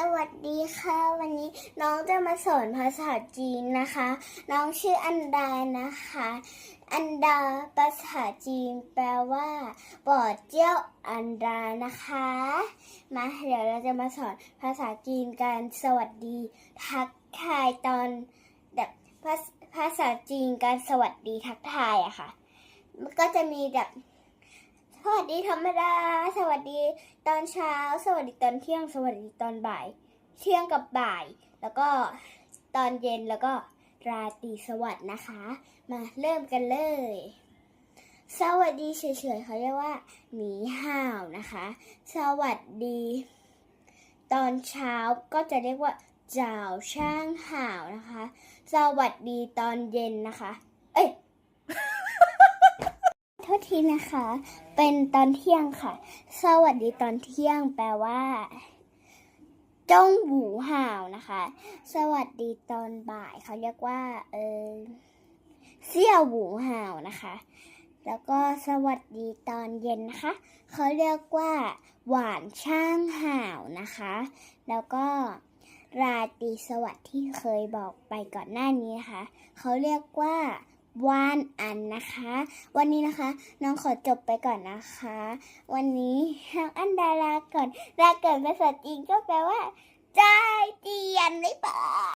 สวัสดีค่ะ วันนี้น้องจะมาสอนภาษาจีนนะคะ น้องชื่ออันดานะคะ อันดาภาษาจีนแปลว่าบอดเจ้าอันดานะคะ มาเดี๋ยวเราจะมาสอนภาษาจีนกันสวัสดี ทักทายตอนแบบภาษาจีนการสวัสดีทักทายอะค่ะ มันก็จะมีแบบ สวัสดีธรรมดา สวัสดีตอนเช้า สวัสดีตอนเที่ยง สวัสดีตอนบ่าย เที่ยงกับบ่าย แล้วก็ตอนเย็นแล้วก็ราตรีสวัสดิ์นะคะ มาเริ่มกันเลย สวัสดีเฉยๆเขาเรียกว่าหนีห่าวนะคะ สวัสดี ตอนเช้าก็จะเรียกว่าเจ้าช่างห่าวนะคะ สวัสดีตอนเย็นนะคะ เอ้ย ษทีนะคะ เป็นตอนเที่ยงค่ะ สวัสดีตอนเที่ยงแปลว่าจ้องหูห่าวนะคะ สวัสดีตอนบ่ายเขาเรียกว่า เออเสี่ยวหูห่าวนะคะ แล้วก็สวัสดีตอนเย็นนะคะ เขาเรียกว่า หวานช่างห่าวนะคะ แล้วก็ราตรีสวัสดิ์ที่เคยบอกไปก่อนหน้านี้นะคะ เขาเรียกว่า วานอันนะคะ วันนี้นะคะ น้องขอจบไปก่อนนะคะ วันนี้น้องอันดาลาก่อนลาเกิดภาษาจีนก็แปลว่าใจเจียนไม่ปอ